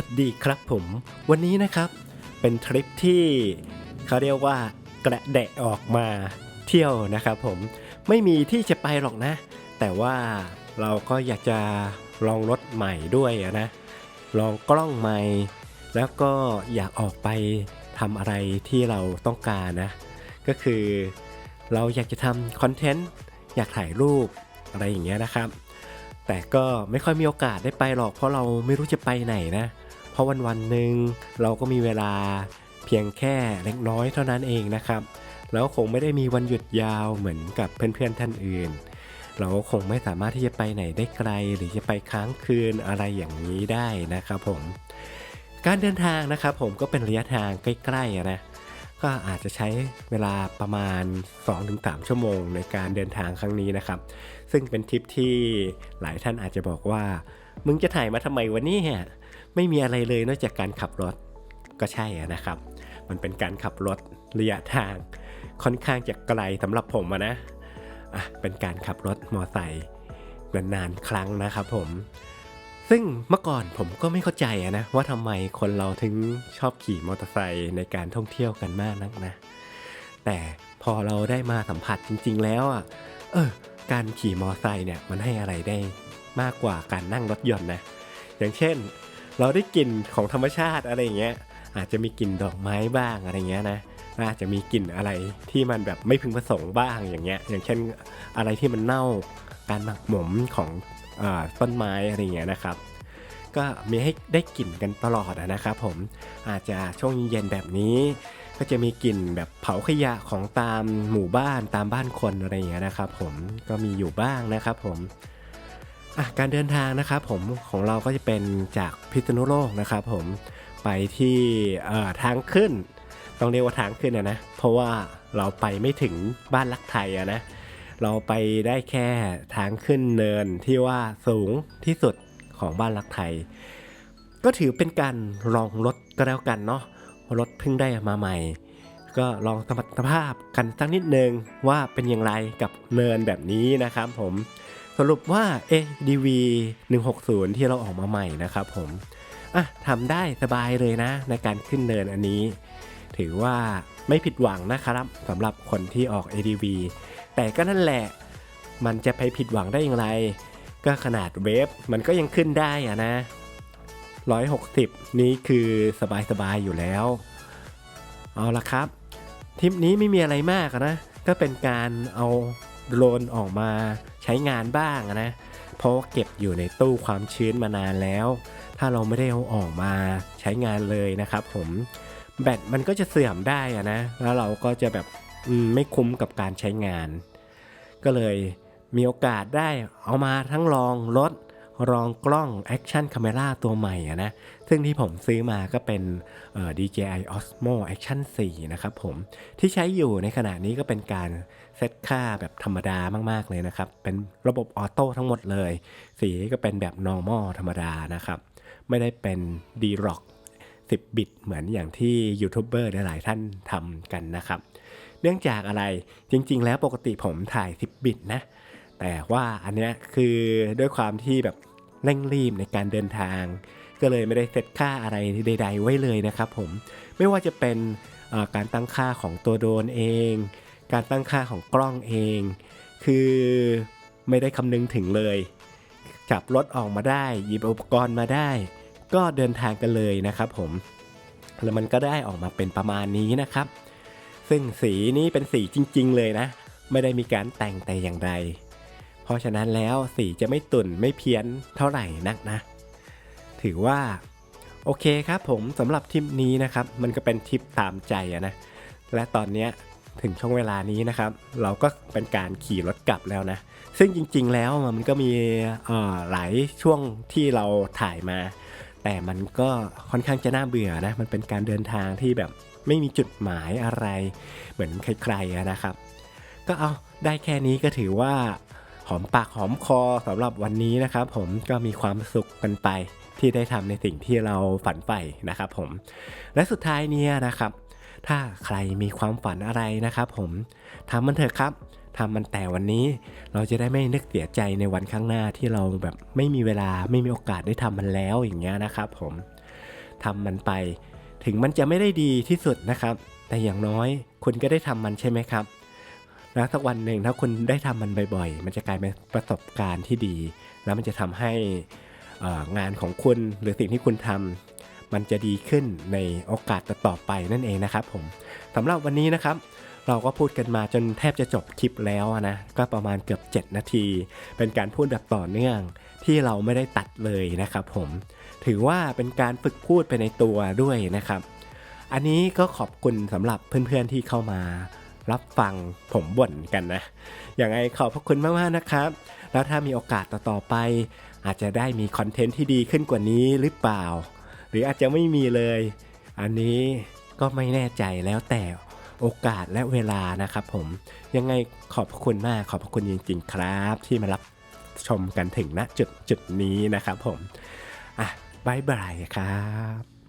วัสดีครับผม วันนี้นะครับ เป็นทริปที่เขาเรียกว่ากระแดะออกมาเที่ยวนะครับผมไม่มีที่จะไปหรอกนะ แต่ว่าเราก็อยากจะลองรถใหม่ด้วยนะ ลองกล้องใหม่ แล้วก็อยากออกไปทำอะไรที่เราต้องการนะ ก็คือเราอยากจะทำคอนเทนต์อยากถ่ายรูปอะไรอย่างเงี้ยนะครับ แต่ก็ไม่ค่อยมีโอกาสได้ไปหรอกเพราะเราไม่รู้จะไปไหนนะ เพราะวันวันหนึ่งเราก็มีเวลาเพียงแค่เล็กน้อยเท่านั้นเองนะครับ แล้วคงไม่ได้มีวันหยุดยาวเหมือนกับเพื่อนๆท่านอื่น เราก็คงไม่สามารถที่จะไปไหนได้ไกล หรือจะไปค้างคืนอะไรอย่างนี้ได้นะครับผม การเดินทางนะครับผมก็เป็นระยะทางใกล้ๆนะก็อาจจะใช้เวลาประมาณ 2-3 ชั่วโมงในการเดินทางครั้งนี้นะครับ ซึ่งเป็นทริปที่หลายท่านอาจจะบอกว่า มึงจะถ่ายมาทำไมวะเนี่ย ไม่มีอะไรเลยนอกจากการขับรถก็ใช่นะครับ มันเป็นการขับรถระยะทางค่อนข้างจะไกลสำหรับผมนะะเป็นการขับรถมอไซค์นานๆครั้งนะครับผม ซึ่งเมื่อก่อนผมก็ไม่เข้าใจนะว่าทำไมคนเราถึงชอบขี่มอเตอร์ไซค์ในการท่องเที่ยวกันมากนักนะ แต่พอเราได้มาสัมผัสจริง ๆ แล้วอะเออการขี่มอเตอร์ไซค์เนี่ยมันให้อะไรได้มากกว่าการนั่งรถยนต์นะ อย่างเช่น เราได้กลิ่นของธรรมชาติอะไรอย่างเงี้ยอาจจะมีกลิ่นดอกไม้บ้างอะไรเงี้ยนะอาจจะมีกลิ่นอะไรที่มันแบบไม่พึงประสงค์บ้างอย่างเงี้ย อย่างเช่นอะไรที่มันเน่าการหมักหมมของอต้นไม้อะไรเงี้ยนะครับ ก็มีให้ได้กลิ่นกันตลอดนะครับ ผมอาจจะช่วงเย็นแบบนี้ ก็จะมีกลิ่นแบบเผาขยะของตามหมู่บ้านตามบ้านคนอะไรเงี้ยนะครับ ผมก็มีอยู่บ้างนะครับ ผม อะการเดินทางนะครับผมของเราก็จะเป็นจากพิษณุโลกนะครับผมไปที่เอ่อทางขึ้น ต้องเรียกว่าทางขึ้นอะนะ เพราะว่าเราไปไม่ถึงบ้านรักไทยอะนะ เราไปได้แค่ทางขึ้นเนินที่ว่าสูงที่สุดของบ้านรักไทย ก็ถือเป็นการลองรถก็แล้วกันเนาะรถเพิ่งได้มาใหม่ ก็ลองสมรรถภาพกันสักนิดนึงว่าเป็นอย่างไรกับเนินแบบนี้นะครับผม สรุปว่า ADV 160 ที่เราออกมาใหม่นะครับผมอะทำได้สบายเลยนะ ในการขึ้นเนินอันนี้ ถือว่าไม่ผิดหวังนะครับสำหรับคนที่ออก ADV แต่ก็นั่นแหละ มันจะไปผิดหวังได้อย่างไร ก็ขนาดเวฟมันก็ยังขึ้นได้อะนะ 160 นี้คือสบายๆอยู่แล้ว เอาละครับทริปนี้ไม่มีอะไรมากนะ ก็เป็นการเอา โดรนออกมาใช้งานบ้างนะ เพราะเก็บอยู่ในตู้ความชื้นมานานแล้ว ถ้าเราไม่ได้เอาออกมาใช้งานเลยนะครับ ผมแบตมันก็จะเสื่อมได้อะนะ แล้วเราก็จะแบบไม่คุ้มกับการใช้งาน ก็เลยมีโอกาสได้เอามาทั้งลองรถรองกล้อง Action Camera ตัวใหม่อะนะ ซึ่งที่ผมซื้อมาก็เป็นเอ่อ DJI Osmo Action 4 นะครับผม ที่ใช้อยู่ในขณะนี้ก็เป็นการเซตค่าแบบธรรมดามาก ๆ เลยนะครับ เป็นระบบออโต้ทั้งหมดเลย สีก็เป็นแบบ normal ธรรมดานะครับ ไม่ได้เป็น D-Rock 10 บิตเหมือนอย่างที่ยูทูบเบอร์หลายท่านทำกันนะครับ เนื่องจากอะไรจริง ๆ แล้วปกติผมถ่าย 10 บิตนะ แต่ว่าอันเนี้ยคือด้วยความที่แบบเร่งรีบในการเดินทาง ก็เลยไม่ได้เซตค่าอะไรใด ๆ ไว้เลยนะครับผมไม่ว่าจะเป็นการตั้งค่าของตัวโดนเอง การตั้งค่าของกล้องเอง คือไม่ได้คำนึงถึงเลยจับรถออกมาได้หยิบอุปกรณ์มาได้ ก็เดินทางกันเลยนะครับผมแล้วมันก็ได้ออกมาเป็นประมาณนี้นะครับ ซึ่งสีนี้เป็นสีจริง ๆ เลยนะ ไม่ได้มีการแต่งแต่อย่างใด เพราะฉะนั้นแล้วสีจะไม่ตุ่นไม่เพี้ยนเท่าไหร่นักนะ ถือว่าโอเคครับผมสำหรับทริปนี้นะครับ มันก็เป็นทริปตามใจนะ และตอนนี้ถึงช่วงเวลานี้นะครับ เราก็เป็นการขี่รถกลับแล้วนะ ซึ่งจริงๆแล้วมันก็มีหลายช่วงที่เราถ่ายมา แต่มันก็ค่อนข้างจะน่าเบื่อนะ มันเป็นการเดินทางที่แบบไม่มีจุดหมายอะไร เหมือนใครๆนะครับ ก็เอาได้แค่นี้ก็ถือว่าหอมปากหอมคอสำหรับวันนี้นะครับ ผมก็มีความสุขกันไป ที่ได้ทำในสิ่งที่เราฝันใฝ่นะครับผม และสุดท้ายเนี่ยนะครับ ถ้าใครมีความฝันอะไรนะครับ ผมทำมันเถอะครับทำมันแต่วันนี้เราจะได้ไม่นึกเสียใจในวันข้างหน้าที่เราแบบไม่มีเวลาไม่มีโอกาสได้ทำมันแล้วอย่างเงี้ยนะครับ ผมทำมันไปถึงมันจะไม่ได้ดีที่สุดนะครับ แต่อย่างน้อยคุณก็ได้ทำมันใช่ไหมครับแล้วสักวันหนึ่งถ้าคุณได้ทำมันบ่อยๆ มันจะกลายเป็นประสบการณ์ที่ดี แล้วมันจะทำให้ งานของคุณหรือสิ่งที่คุณทำมันจะดีขึ้นในโอกาสต่อไปนั่นเองนะครับผมสำหรับวันนี้นะครับ เราก็พูดกันมาจนแทบจะจบคลิปแล้วนะก็ประมาณเกือบ 7 นาที เป็นการพูดแบบต่อเนื่องที่เราไม่ได้ตัดเลยนะครับผมถือว่าเป็นการฝึกพูดไปในตัวด้วยนะครับ อันนี้ก็ขอบคุณสำหรับเพื่อนๆที่เข้ามารับฟังผมบ่นกันนะ อย่างไรขอบพระคุณมากๆนะครับ แล้วถ้ามีโอกาสต่อๆไป อาจจะได้มีคอนเทนต์ที่ดีขึ้นกว่านี้หรือเปล่า หรืออาจจะไม่มีเลย อันนี้ก็ไม่แน่ใจแล้วแต่โอกาสและเวลานะครับผมยังไงขอบคุณมากขอบคุณจริง ๆ ครับ ที่มารับชมกันถึงณจุดจุดนี้นะครับผมอะบายบายครับ